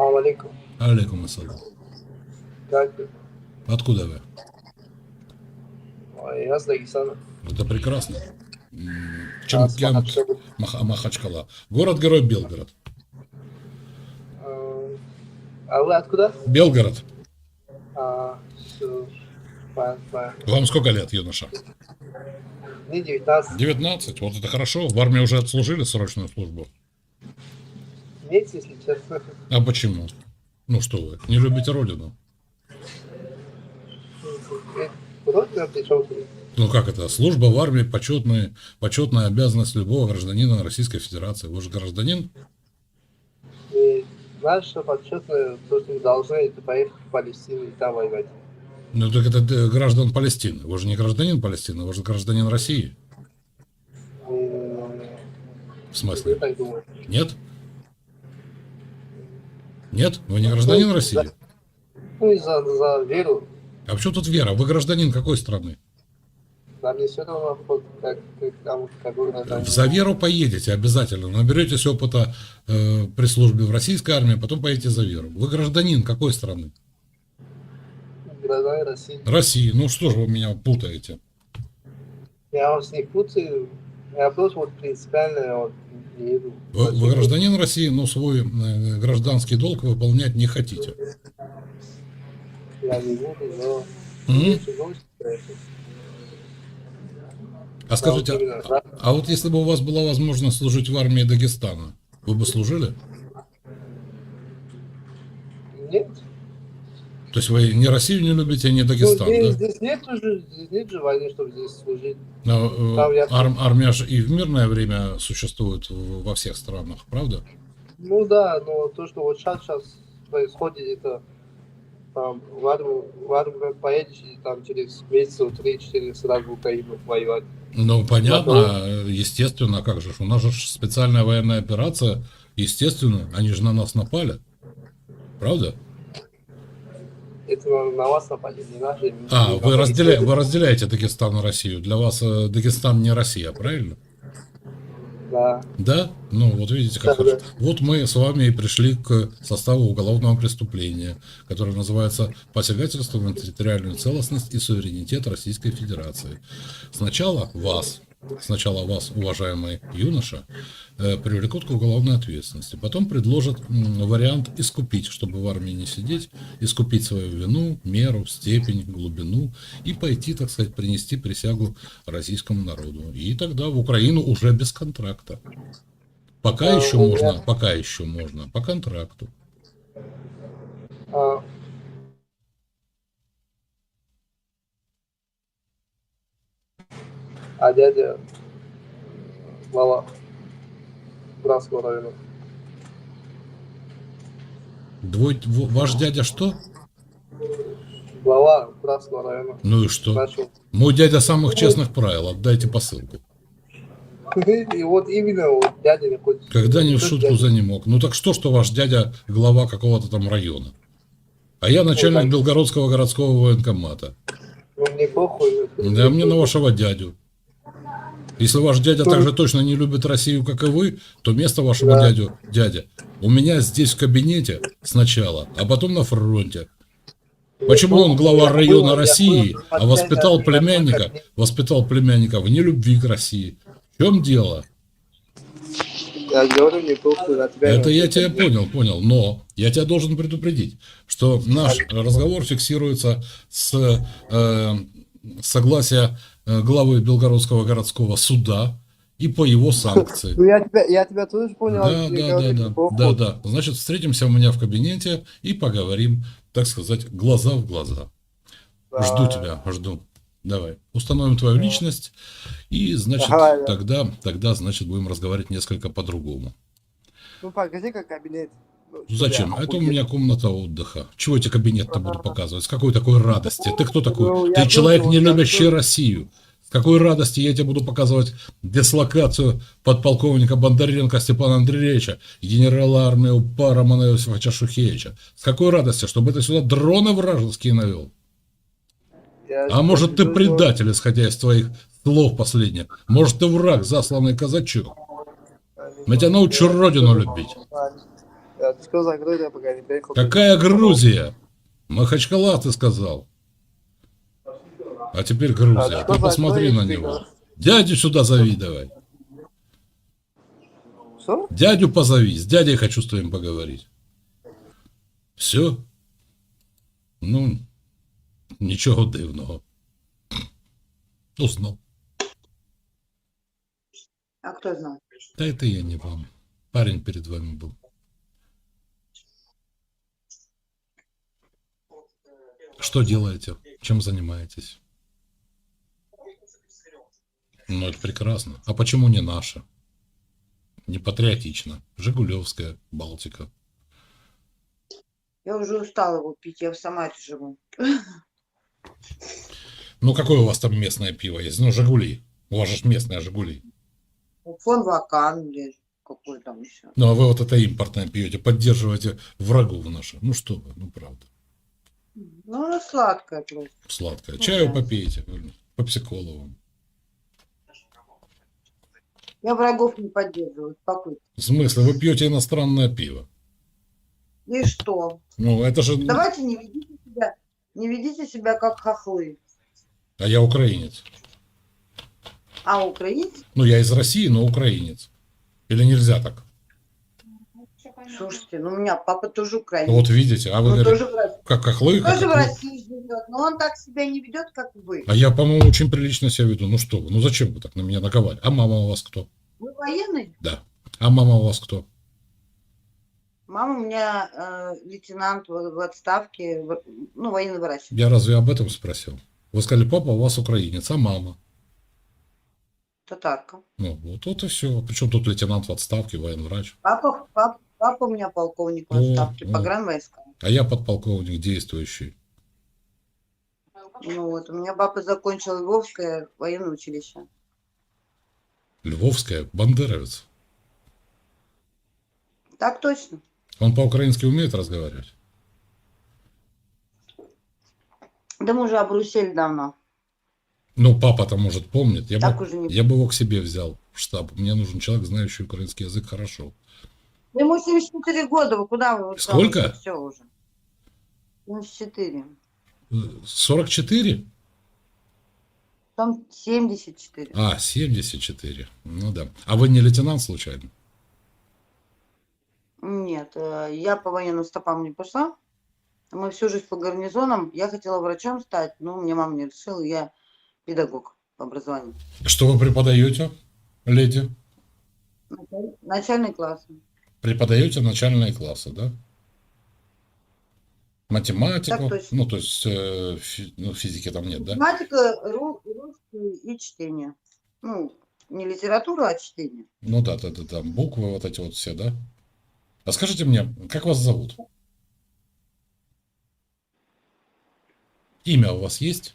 Салам алейкум. Алейкум ассалам. Как вы? Откуда вы? Ой, Я с Дагестана. Это прекрасно. М, Чем, А, с кем- Махачкалы. Маха- Махачкала. Город-герой Белгород. А, А вы откуда? Белгород. А, всё, понятно, понятно. Вам сколько лет, юноша? Мне 19. 19. Вот это хорошо. В армии уже отслужили срочную службу. Нет, если честно. А почему? Ну что вы, не любите родину? Тут. Ну как это? Служба в армии почетная, почетная обязанность любого гражданина Российской Федерации. Вы же гражданин? И знаешь, что почетно, то, что мы должны, это поехать в Палестину и там воевать. Ну так это э, граждан Палестины. Вы же не гражданин Палестины, вы же гражданин России. В смысле? Нет? Нет? Вы не гражданин России? Ну и за, за веру. А почему тут вера? Вы гражданин какой страны? Нам не все равно, как, как, там, какой гражданин. За веру поедете обязательно. Наберетесь опыта э, при службе в российской армии, а потом поедете за веру. Вы гражданин какой страны? Гражданин России. России. Ну что же вы меня путаете? Я вас не путаю. Я просто вот принципиально иду. Вы, гражданин России, но свой э, гражданский долг выполнять не хотите. Я не буду, но... Конечно. А скажите, а, а вот если бы у вас была возможность служить в армии Дагестана, вы бы служили? Нет. То есть вы ни Россию не любите, ни Ну, Дагестан, здесь, да? здесь нет уже, здесь нет же войны, чтобы здесь служить. Но, э, Там я- ар- армия же и в мирное время существует во всех странах, правда? Ну да, но то, что вот сейчас, сейчас происходит, это там в армию, в армию поедешь, и там через месяцев 3-4 сразу в Украину воевать. Ну, понятно, э, естественно, а как же, у нас же специальная военная операция, естественно, они же на нас напали, правда? Это на, вас напали, не наши. А, вы, разделя... вы разделяете Дагестан и Россию, для вас э, Дагестан не Россия, правильно? Да. Да? Ну, вот видите, как Да, хорошо. да. Вот мы с вами и пришли к составу уголовного преступления, которое называется «Посягательство на территориальную целостность и суверенитет Российской Федерации». Сначала вас, сначала вас, уважаемый юноша, э, привлекут к уголовной ответственности. Потом предложат вариант искупить, чтобы в армии не сидеть, искупить свою вину, меру, степень, глубину и пойти, так сказать, принести присягу российскому народу. И тогда в Украину уже без контракта. Пока еще ну, можно, пока еще можно, по контракту. А, а дядя глава Братского района. Двой, ваш дядя что? Глава Братского района. Ну и что? Начал. Мой дядя самых честных правил, отдайте посылку. И вот именно вот дядя хочет. Когда не в шутку за не мог. Ну так что, что ваш дядя глава какого-то там района? А я начальник так. Белгородского городского военкомата. Ну, мне похуй. Да мне на вашего дядю. Если ваш дядя так же точно не любит Россию, как и вы, то место вашего Да. дядю, дядя, у меня здесь в кабинете сначала, а потом на фронте. Почему он глава района России, а воспитал племянника, воспитал племянника в нелюбви к России? В чем дело? Я говорю, на тебя. Это я не тебя понял, понял, но я тебя должен предупредить, что наш разговор фиксируется с э, согласия э, главы Белгородского городского суда и по его санкции. Ну, я тебя, я тебя тоже понял. Да, да, да, да, да, да. Значит, встретимся у меня в кабинете и поговорим, так сказать, глаза в глаза. Жду Да. тебя, жду. Давай, установим твою личность и, значит, Давай, да. тогда, тогда, значит, будем разговаривать несколько по-другому. Ну, покажи, как кабинет. Ну, Ну, Зачем? я Это у меня комната отдыха. Чего я тебе кабинет-то буду показывать? С какой такой радости? Ты кто такой? Ну, я Ты человек, не вот я любящий тоже. Россию. С какой радости я тебе буду показывать дислокацию подполковника Бондаренко Степана Андреевича и генерала армии УПА Романа Иосифовича Шухевича? С какой радости? Чтобы ты сюда дроны вражеские навел? А может ты предатель, исходя из твоих слов последних? Может ты враг, засланный казачок? Мы тебя научу родину любить. Какая Грузия? Махачкала, ты сказал. А теперь Грузия. А Ты посмотри на него. Дядю сюда зови давай. Что? Дядю позови. С дядей хочу с твоим поговорить. Все? Ну, нічого дивного. Узнал. А кто знал? Да это я не вам. Парень перед вами был. Что делаете? Чем занимаетесь? Ну, это прекрасно. А почему не наша? Не патриотично. Жигулевская, Балтика. Я уже устала его пить, я в Самаре живу. Ну, какое у вас там местное пиво есть? Ну, Жигули. У вас же местное Жигули. Фон Вакан какой там еще. Ну, а вы вот это импортное пьете, поддерживаете врагов наших. Ну, что вы, ну, правда. Ну, она сладкая просто. Сладкое. Ну, Чаю да. попейте, попсиколову. Я врагов не поддерживаю, спокойно. В смысле, вы пьете иностранное пиво? И что? Ну, это же... Давайте не ведите не ведите себя как хохлы. А я украинец. А украинцы, Ну, я из России, но украинец. Или нельзя так? слушайте, ну у меня папа тоже украинец. Вот видите, а вы Ну, тоже в России. как хохлы, как Тоже в. России живет, но он так себя не ведет, как вы. А я, по-моему, очень прилично себя веду. Ну что вы, ну зачем вы так на меня наговариваете? А мама у вас кто? Вы военный? Да. А мама у вас кто? Мама у меня э, лейтенант в, в отставке, в- ну, военный врач. Я разве об этом спросил? Вы сказали, папа у вас украинец, а мама? Татарка. Ну, вот, и все. Причем тут лейтенант в отставке, военврач. Папа, папа, папа у меня полковник в отставке, о. погранвойска. А я подполковник действующий. Ну вот, у меня папа закончил Львовское военное училище. Львовская, бандеровец. Так точно. Он по-украински умеет разговаривать? Да мы уже обрусели давно. Ну, папа-то, может, помнит. Я Так бы, уже не... я бы его к себе взял в штаб. Мне нужен человек, знающий украинский язык хорошо. Ему 74 года, вы куда вы? Сколько? Все уже. 74. Э, 44? Там 74. А, 74. Ну да. А вы не лейтенант случайно? Нет, э, я по военным стопам не пошла. Мы всю жизнь по гарнизонам. Я хотела врачом стать, но мне мама не решила. Я педагог по образованию. Что вы преподаете, леди? Началь- Начальный класс. Преподаете начальные классы, да? Математику? Так точно. Ну, то есть э, фи- ну, физики там нет, да? Математика, ру- русский и чтение. Ну, не литература, а чтение. Ну да, да, да, да. Буквы вот эти вот все, да? А скажите мне, как вас зовут? Имя у вас есть?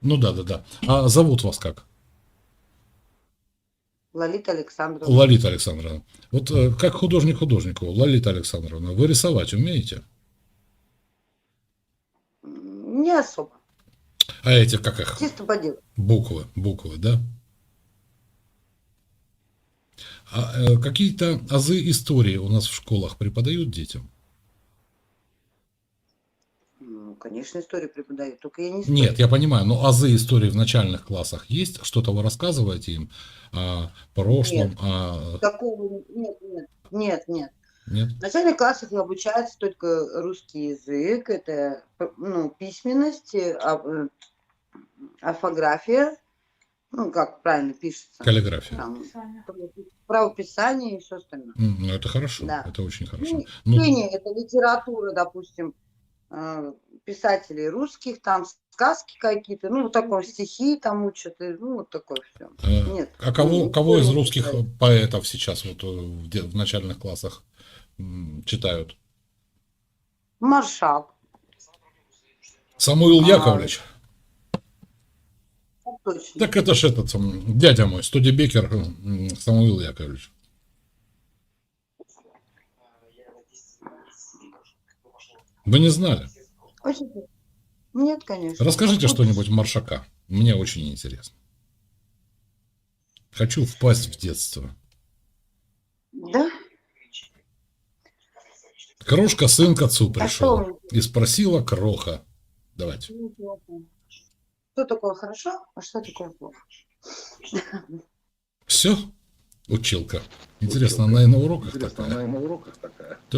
Ну да, да, да. А зовут вас как? Лолита Александровна. Лолита Александровна. Вот э, как художник художнику, Лолита Александровна, вы рисовать умеете? Не особо. А эти, как их, Чисто по делу. буквы, буквы, да? А э, какие-то азы истории у нас в школах преподают детям? Ну, конечно, историю преподают. Только я не знаю. Нет, я понимаю, но азы истории в начальных классах есть? Что-то вы рассказываете им о прошлом? Нет. О... Такого нет, нет, нет, нет. Нет? В начальных классах обучается только русский язык, это ну, письменность, а- э, орфография, ну, как правильно пишется, Каллиграфия. там, правописание и все остальное. Ну, это хорошо, Да. это очень хорошо. Ну, Ну, Чтение – это литература, допустим, э, писателей русских, там сказки какие-то, ну, вот такое, стихи там учат, и, ну, вот такое все. э, Нет. а кого, ну, кого из русских читать. поэтов сейчас вот э, в, в начальных классах читают? Маршак. Самуил А, Яковлевич. так Точно. Так это ж этот м, дядя мой, Студебекер м, Самуил Яковлевич. Вы не знали? Очень. Нет, конечно. Расскажите что-нибудь Маршака. Мне очень интересно. Хочу впасть в детство. Да? Крошка сын к отцу А пришел меня? и спросила Кроха. Давайте. Что такое хорошо, а что такое плохо? Все, училка. Интересно, она и на уроках Интересно, такая. она и на уроках такая.